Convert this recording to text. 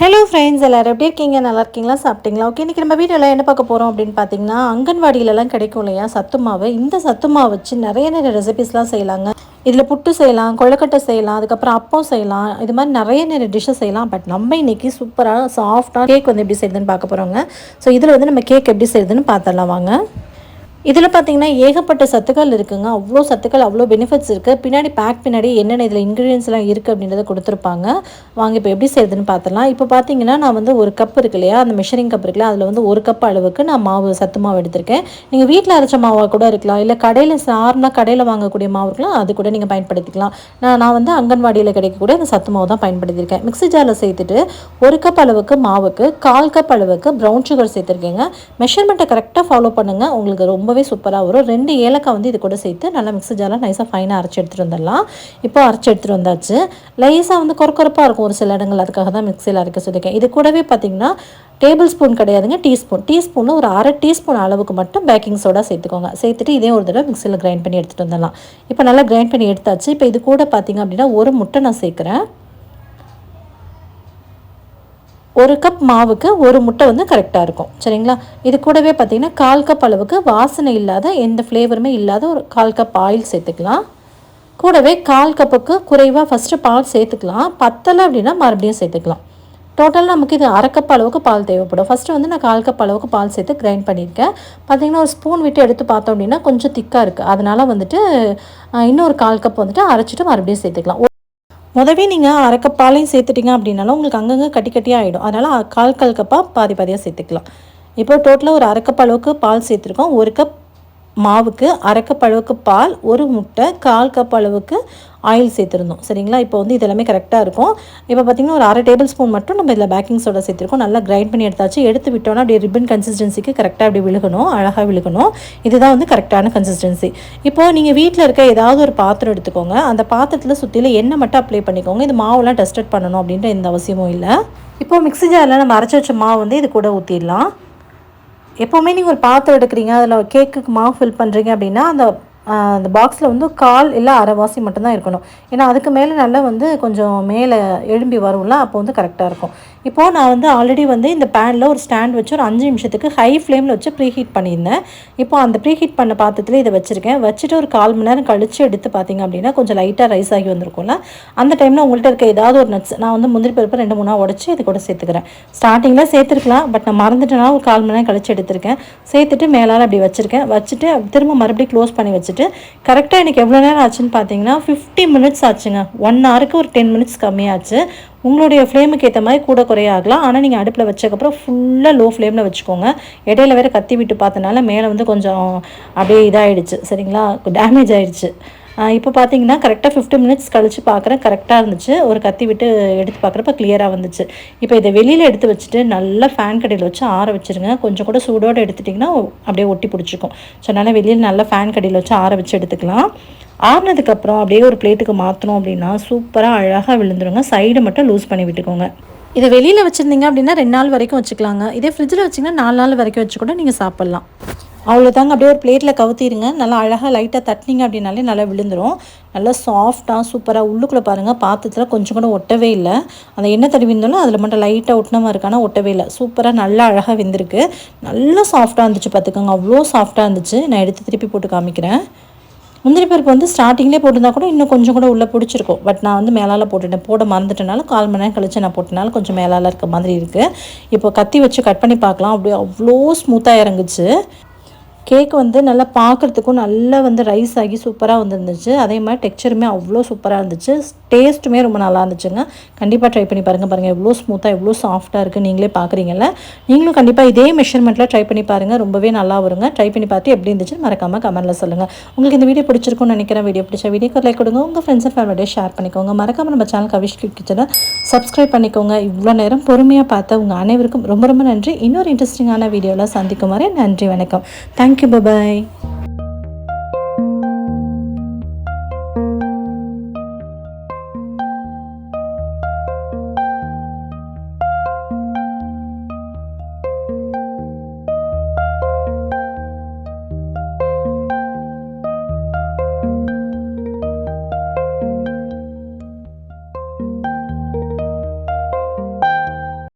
Hello friends எல்லோரும் எப்படி இருக்கீங்க? நல்லா இருக்கீங்களா? சாப்பிட்டீங்களா? ஓகே இன்றைக்கி நம்ம வீடியோவில் என்ன பார்க்க போகிறோம் அப்படின்னு பார்த்தீங்கன்னா அங்கன்வாடியிலலாம் கிடைக்கும் இல்லையா? சத்து மாவு. இந்த சத்து மாவு வச்சு நிறைய நிறைய ரெசிபிஸ்லாம் செய்யலாங்க. இதில் புட்டு செய்யலாம் கொழுக்கட்டை செய்யலாம் அதுக்கப்புறம் அப்பம் செய்யலாம். இது மாதிரி நிறைய நிறைய டிஷ்ஷஸ் செய்யலாம். பட் நம்ம இன்றைக்கி சூப்பராக சாஃப்டாக கேக் வந்து எப்படி செய்யுதுன்னு பார்க்க போகிறோங்க ஸோ இதில் வந்து நம்ம கேக் எப்படி செய்யுதுன்னு பார்த்துடலாம் வாங்க. இதில் பார்த்தீங்கன்னா ஏகப்பட்ட சத்துக்கள் இருக்குங்க. அவ்வளோ சத்துக்கள் அவ்வளோ பெனிஃபிட்ஸ் இருக்குது பின்னாடி பேக் பின்னாடி என்னென்ன இதில் இன்க்ரீடியன்ஸ்லாம் இருக்குது அப்படின்றத கொடுத்துருப்பாங்க. வாங்க இப்போ எப்படி செய்யுதுன்னு பார்த்துலாம் இப்போ பார்த்தீங்கன்னா நான் வந்து ஒரு கப் இருக்கு இல்லையா? அந்த மெஷரிங் கப் இருக்குல்ல அதில் வந்து ஒரு கப் அளவுக்கு நான் மாவு சத்து மாவு எடுத்திருக்கேன். நீங்கள் வீட்டில் அரைச்ச மாவாக கூட இருக்கலாம். இல்லை கடையில் நார்மலாக கடையில் வாங்கக்கூடிய மாவு இருக்கலாம் அது கூட நீங்கள் பயன்படுத்திக்கலாம். நான் நான் வந்து அங்கன்வாடியில் கிடைக்கக்கூடிய அந்த சத்து மாவு தான் பயன்படுத்தியிருக்கேன். மிக்ஸி ஜாரில் சேர்த்துட்டு ஒரு கப் அளவுக்கு மாவுக்கு கால் கப் அளவுக்கு ப்ரௌன் சுகர் சேர்த்துருக்கேங்க. மெஷர்மெண்ட்டை கரெக்டாக ஃபாலோ பண்ணுங்கள் உங்களுக்கு ரொம்ப ரொம்பவே சூப்பராக வரும். ரெண்டு ஏலக்காய் வந்து இது கூட சேர்த்து நல்லா மிக்ஸி ஜாரில் நைஸாக ஃபைனாக அரைச்சி எடுத்துகிட்டு வந்துடலாம். இப்போ அரைச்சி எடுத்துகிட்டு வந்தாச்சு. லைஸாக வந்து கொரக்கொரப்பாக இருக்கும் ஒரு சில இடங்கள் அதுக்காக தான் மிக்ஸியில் அரைக்க சொல்லியிருக்கேன். இது கூடவே பார்த்தீங்கன்னா டேபிள் ஸ்பூன் கிடையாதுங்க டீஸ்பூன் டீஸ்பூனில் ஒரு அரை டீஸ்பூன் அளவுக்கு மட்டும் பேக்கிங் சோடா சேர்த்துக்கோங்க. சேர்த்துட்டு இதே ஒரு தடவை மிக்சியில் கிரைண்ட் பண்ணி எடுத்துகிட்டு வந்துடலாம். இப்போ நல்லா கிரைண்ட் பண்ணி எடுத்தாச்சு. இப்போ இது கூட பார்த்தீங்க அப்படின்னா ஒரு முட்டை நான் சேர்க்குறேன். ஒரு கப் மாவுக்கு ஒரு முட்டை வந்து கரெக்டாக இருக்கும். சரிங்களா? இது கூடவே பார்த்திங்கன்னா கால் கப் அளவுக்கு வாசனை இல்லாத எந்த ஃப்ளேவருமே இல்லாத ஒரு கால் கப் ஆயில் சேர்த்துக்கலாம். கூடவே கால் கப்புக்கு குறைவாக ஃபஸ்ட்டு பால் சேர்த்துக்கலாம். பத்தலை அப்படின்னா மறுபடியும் சேர்த்துக்கலாம். டோட்டலாக நமக்கு இது அரை கப் அளவுக்கு பால் தேவைப்படும். ஃபஸ்ட்டு வந்து நான் கால் கப் அளவுக்கு பால் சேர்த்து கிரைண்ட் பண்ணியிருக்கேன். பார்த்திங்கன்னா ஒரு ஸ்பூன் விட்டு எடுத்து பார்த்தோம் அப்படின்னா கொஞ்சம் திக்காக இருக்குது அதனால் வந்துட்டு இன்னொரு கால் கப் வந்துட்டு அரைச்சிட்டு மறுபடியும் சேர்த்துக்கலாம். முதவே நீங்கள் அரைக்கப்பாலையும் பாலையும் சேர்த்துட்டிங்க அப்படின்னாலும் உங்களுக்கு அங்கங்கே கட்டி கட்டியாக ஆகிடும் அதனால் கால் கால் கப்பாக பாதி பாதியாக சேர்த்துக்கலாம். இப்போ டோட்டலாக ஒரு அரை அளவுக்கு பால் சேர்த்துருக்கோம். ஒரு கப் மாவுக்கு அரைக்கப் அளவுக்கு பால் ஒரு முட்டை கால் கப் அளவுக்கு ஆயில் சேர்த்துருந்தோம். சரிங்களா? இப்போ வந்து இதெல்லாமே கரெக்டாக இருக்கும். இப்போ பார்த்திங்கன்னா ஒரு அரை டேபிள் ஸ்பூன் மட்டும் நம்ம இதில் பேக்கிங் சோடா சேர்த்துருக்கோம். நல்லா கிரைண்ட் பண்ணி எடுத்தாச்சு. எடுத்து விட்டோம்னா அப்படியே ரிப்பன் கன்சிஸ்டன்சிக்கு கரெக்டாக அப்படி விழுகணும் அழகாக விழுகணும். இதுதான் வந்து கரெக்டான கன்சிஸ்டன்சி இப்போது நீங்கள் வீட்டில் இருக்க ஏதாவது ஒரு பாத்திரம் எடுத்துக்கோங்க. அந்த பாத்திரத்தில் சுற்றியில் எண்ணெய் மட்டும் அப்ளை பண்ணிக்கோங்க. இது மாவுலாம் டெஸ்டட் பண்ணணும் அப்படின்ற எந்த அவசியமும் இல்லை. இப்போது மிக்ஸி ஜாரில் நம்ம அரைச்சி வச்ச மாவு வந்து இது கூட ஊற்றிடலாம் எப்போவுமே நீங்கள் ஒரு பாத்திரம் எடுக்கிறீங்க அதில் கேக்குக்கு மாவு ஃபில் பண்ணுறீங்க அப்படின்னா அந்த அந்த பாக்ஸில் வந்து கால் இல்லை அரைவாசி மட்டும்தான் இருக்கணும். ஏன்னா அதுக்கு மேலே நல்லா வந்து கொஞ்சம் மேலே எழும்பி வரும்ல அப்போ வந்து கரெக்டாக இருக்கும். இப்போது நான் வந்து ஆல்ரெடி வந்து இந்த பேனில் ஒரு ஸ்டாண்ட் வச்சு ஒரு அஞ்சு நிமிஷத்துக்கு ஹை ஃப்ளேமில் வச்சு ப்ரீ ஹீட் பண்ணியிருந்தேன். இப்போ அந்த ப்ரீ ஹீட் பண்ண பாத்திரத்தில் இதை வச்சுருக்கேன். வச்சுட்டு ஒரு கால் மணி நேரம் கழித்து எடுத்து பார்த்தீங்க அப்படின்னா கொஞ்சம் லைட்டாக ரைஸ் ஆகி வந்திருக்கும்ல. அந்த டைமில் உங்கள்கிட்ட இருக்க ஏதாவது ஒரு நட்ஸ் நான் வந்து முந்திரி பருப்பு ரெண்டு மூணாக உடச்சி இது கூட சேர்த்துக்கிறேன். ஸ்டார்டிங்கில் சேர்த்துருக்கலாம் பட் நான் மறந்துட்டேனா ஒரு கால் மணி நேரம் கழிச்சு எடுத்திருக்கேன். சேர்த்துட்டு மேலால் அப்படி வச்சுருக்கேன். வச்சுட்டு திரும்ப மறுபடியும் க்ளோஸ் பண்ணி வச்சுட்டு கரெக்டாக எனக்கு எவ்வளோ நேரம் ஆச்சுன்னு பார்த்தீங்கன்னா ஃபிஃப்டி மினிட்ஸ் ஆச்சுங்க. ஒன் ஹவருக்கு ஒரு டென் மினிட்ஸ் கம்மியாச்சு. உங்களுடைய ஃப்ளேமுக்கு ஏற்ற மாதிரி கூட குறைய ஆகலாம். ஆனால் நீங்கள் அடுப்பில் வச்சக்கப்புறம் ஃபுல்லாக லோ ஃப்ளேமில் வச்சுக்கோங்க. இடையில வேறு கத்தி விட்டு பார்த்தனால மேலே வந்து கொஞ்சம் அப்படியே இதாகிடுச்சு சரிங்களா? டேமேஜ் ஆகிடுச்சு இப்போ பார்த்தீங்கன்னா கரெக்டாக ஃபிஃப்டி மினிட்ஸ் கழித்து பார்க்குறேன் கரெக்டாக இருந்துச்சு. ஒரு கத்தி விட்டு எடுத்து பார்க்குறப்ப கிளியராக வந்துச்சு. இப்போ இதை வெளியில் எடுத்து வச்சுட்டு நல்லா ஃபேன் கடையில் வச்சு ஆற வச்சுருங்க. கொஞ்சம் கூட சூடோடு எடுத்துட்டிங்கன்னா அப்படியே ஒட்டி பிடிச்சிக்கும் ஸோ அதனால் வெளியில் நல்லா ஃபேன் கடையில் வச்சு ஆற வச்சு எடுத்துக்கலாம். ஆறுனதுக்கப்புறம் அப்படியே ஒரு பிளேட்டுக்கு மாற்றணும் அப்படின்னா சூப்பராக அழகாக விழுந்துருங்க. சைடு மட்டும் லூஸ் பண்ணி விட்டுக்கோங்க. இதை வெளியில் வச்சுருந்தீங்க அப்படின்னா ரெண்டு நாள் வரைக்கும் வச்சுக்கலாங்க. இதே ஃப்ரிட்ஜில் வச்சிங்கன்னா நாலு நாள் வரைக்கும் வச்சு கூட நீங்கள் சாப்பிட்லாம். அவ்வளோதாங்க அப்படியே ஒரு பிளேட்டில் கவுத்திடுங்க நல்லா அழகாக லைட்டாக தட்டினீங்க அப்படின்னாலே நல்லா விழுந்துடும் நல்லா சாஃப்டாக சூப்பராக உள்ளுக்குள்ளே பாருங்கள் பாத்திரத்தில் கொஞ்சம் கூட ஒட்டவே இல்லை. அந்த எண்ணெய் தடவி இருந்தாலும் அதில் மட்டும் லைட்டாக ஒட்டின மாதிரி இருக்கானா ஒட்டவே இல்லை. சூப்பராக நல்லா அழகாக வெந்திருக்கு. நல்லா சாஃப்டாக இருந்துச்சு பார்த்துக்கோங்க அவ்வளோ சாஃப்டாக இருந்துச்சு. நான் எடுத்து திருப்பி போட்டு காமிக்கிறேன். முந்திரி பருப்பு வந்து ஸ்டார்டிங்லேயே போட்டிருந்தா கூட இன்னும் கொஞ்சம் கூட உள்ளே பிடிச்சிருக்கும். பட் நான் வந்து மேலால் போட்டுட்டேன். போட மறந்துட்டனால கால் மணி நேரம் கழிச்சு நான் போட்டனால கொஞ்சம் மேலால் இருக்க மாதிரி இருக்குது இப்போ கத்தி வச்சு கட் பண்ணி பார்க்கலாம். அப்படியே அவ்வளோ ஸ்மூத்தாக இறங்குச்சு. கேக் வந்து நல்லா பார்க்குறதுக்கும் நல்லா வந்து ரைஸ் ஆகி சூப்பராக வந்துருந்துச்சு. அதே மாதிரி டெக்ஸ்சருமே அவ்வளோ சூப்பராக இருந்துச்சு. டேஸ்ட்டுமே ரொம்ப நல்லா இருந்துச்சுங்க. கண்டிப்பாக ட்ரை பண்ணி பாருங்கள் பாருங்கள் எவ்வளோ ஸ்மூத்தாக எவ்வளோ சாஃப்ட்டாக இருக்குது நீங்களே பார்க்குறீங்கல்ல நீங்களும் கண்டிப்பாக இதே மெஷர்மெண்ட்டில் ட்ரை பண்ணி பாருங்கள் ரொம்பவே நல்லா வருங்க. ட்ரை பண்ணி பார்த்து எப்படி இருந்துச்சு மறக்காமல் கமெண்ட்டில் சொல்லுங்கள் உங்களுக்கு இந்த வீடியோ பிடிச்சிருக்கும்னு நினைக்கிறேன். வீடியோ பிடிச்ச வீடியோக்கு லைக் கொடுங்க. உங்கள் ஃப்ரெண்ட்ஸ் அண்ட் ஃபேமிலியோட ஷேர் பண்ணிக்கோங்க. மறக்காமல் நம்ம சேனல் கவிஷ் கிச்சனை சப்ஸ்கிரைப் பண்ணிக்கோங்க. இவ்வளோ நேரம் பொறுமையாக பார்த்த உங்கள் அனைவருக்கும் ரொம்ப ரொம்ப நன்றி. இன்னொரு இன்ட்ரெஸ்டிங்கான வீடியோவில் சந்திக்கும் வரை நன்றி வணக்கம். Thank Thank you. Bye-bye.